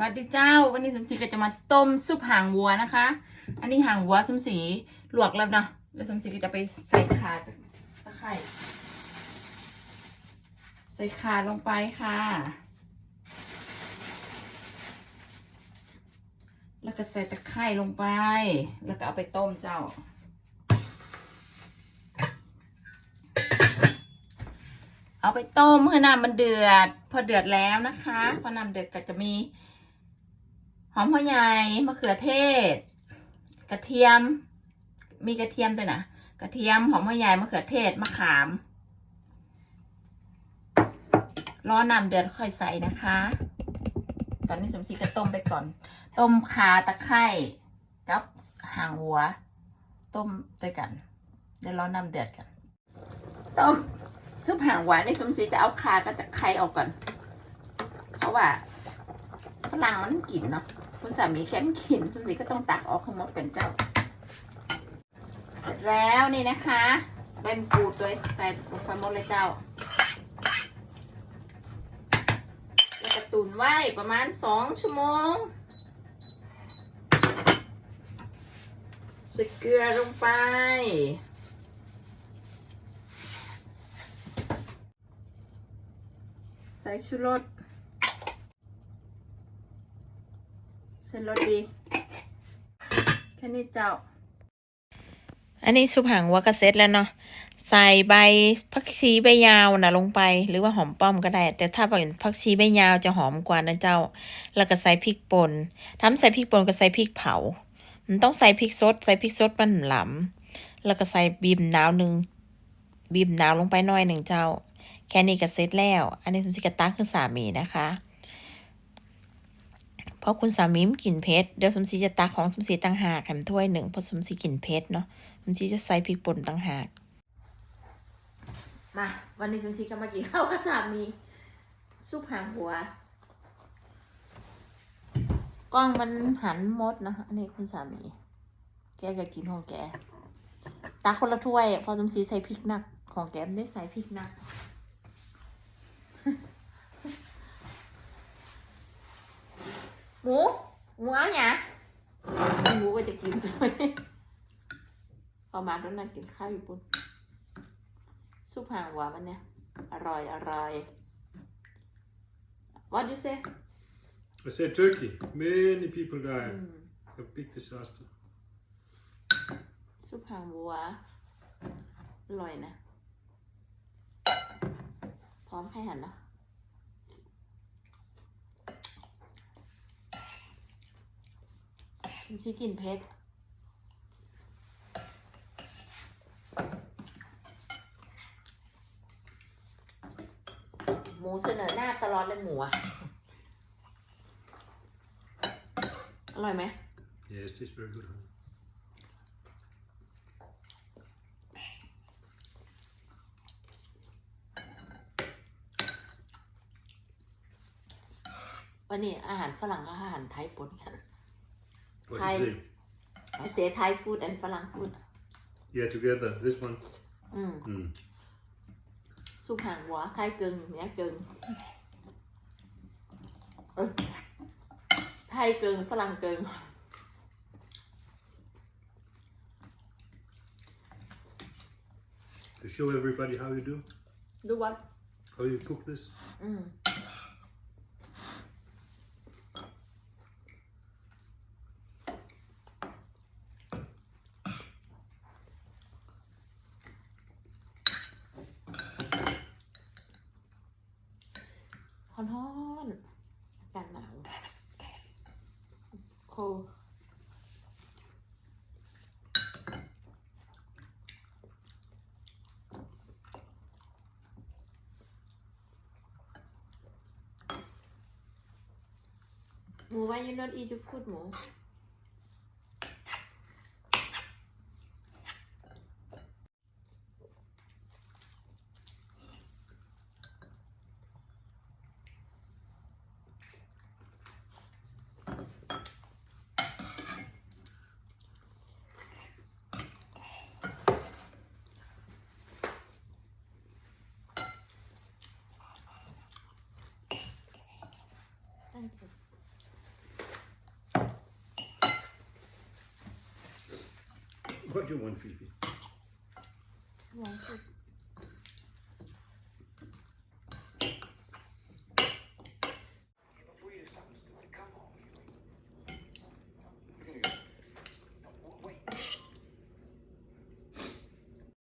วัสดีเจ้า วันนี้สมศรีก็จะมาต้มซุปหางวัวนะคะ อันนี้หางวัวสมศรีลวกแล้วเนาะแล้วสมศรีก็จะไปใส่ขาจากตะไคร่ใส่ขาลงไปค่ะ แล้วก็ใส่ตะไคร่ลงไป แล้วก็เอาไปต้มเจ้า เอาไปต้มให้น้ำมันเดือด พอเดือดแล้วนะคะ พอน้ำเดือดก็จะมี หอมหัวใหญ่มะเขือเทศ กระเทียม มีกระเทียมด้วยนะกระเทียมหอมหัวใหญ่มะเขือเทศมะขามรอน้ำเดือดค่อยใส่นะคะ ตอนนี้สมศรีก็ต้มไปก่อน ต้มขาตะไคร่กับหางวัว ต้มด้วยกัน เดี๋ยวรอน้ำเดือดกัน ต้มซุปหางหวานนี่สมศรีจะเอาขากับตะไคร้ออกก่อน เพราะว่า รั่งมันกลิ่นเนาะคุณสามีแค่มนกลิ่นสมศรีก็ต้องตักออกให้หมดเป็นเจ้า เสร็จแล้วนี่นะคะใบมะกรูดด้วยใส่ลงไปหมดเลยเจ้าแล้วก็ตุนไว้ประมาณสองชั่วโมงใส่เกลือลงไป ใส่ชูรส ใส่รสดีแค่นี้เจ้า อันนี้ซุปหางวัวกระเซ็ตแล้วเนาะใส่ใบผักชีใบยาวนะลงไป หรือว่าหอมป้อมก็ได้ แต่ถ้าเป็นผักชีใบยาวจะหอมกว่านะเจ้า แล้วก็ใส่พริกป่นทำใส่พริกป่นก็ใส่พริกเผา มันต้องใส่พริกสด ใส่พริกสดมันหลำแล้วก็ใส่บีบนาวหนึ่งบีบนาวลงไปหน่อยหนึ่งเจ้า แค่นี้ก็เสร็จแล้ว อันนี้สมศรีกระตักคือสามีนะคะ ราะคุณสามีมนกินเผ็ดเดี๋ยวสมศรีจะตักของสมศรีต่างหากแถมถ้วยหนึ่งเพราะสมศรีกินเผ็ดเนาะสมศรีจะใส่พริกป่นต่างหากมาวันนี้สมศรีก็มากินข้าวกับสามีซุปหางหัว กล้องมันหันมดนะอันนี้คุณสามี แกก็กินของแกตักคนละถ้วย พอสมศรีใส่พริกหนักของแกไม่ได้ใส่พริกหนัก หมู หมูเอาเนี่ยหมูก็จะกินด้วยพอมาตอนนั้นกินข้าวอยู่ปุ่นซุปหางหวานมันเนี่ย อร่อย อร่อย What do you say I said Turkey. Many people die. อืม A big disaster. ซุปหางวัวอร่อยนะ พร้อมให้หันนะ มันชิกินเผ็ดหมูเสนอหน้าตลอดเลยหมูอะอร่อยไหม Yes, it's very good. honey. วันนี้อาหารฝรั่งกับอาหารไทยปนกัน What Hi. do you say? I say Thai food and ฝรั่ง food Yeah, together. This one. อืม Mm. ซุปหางหัวไทยกึ่งเนี้ยกึ่งเออไทยกึ่งฝรั่งกึ่ง To show everybody how you do, ดูวัด how you cook this. ฮ้อนๆอากาศหนาวโคหมูว่า you not eat the food หมู What do you want, Fifi? One.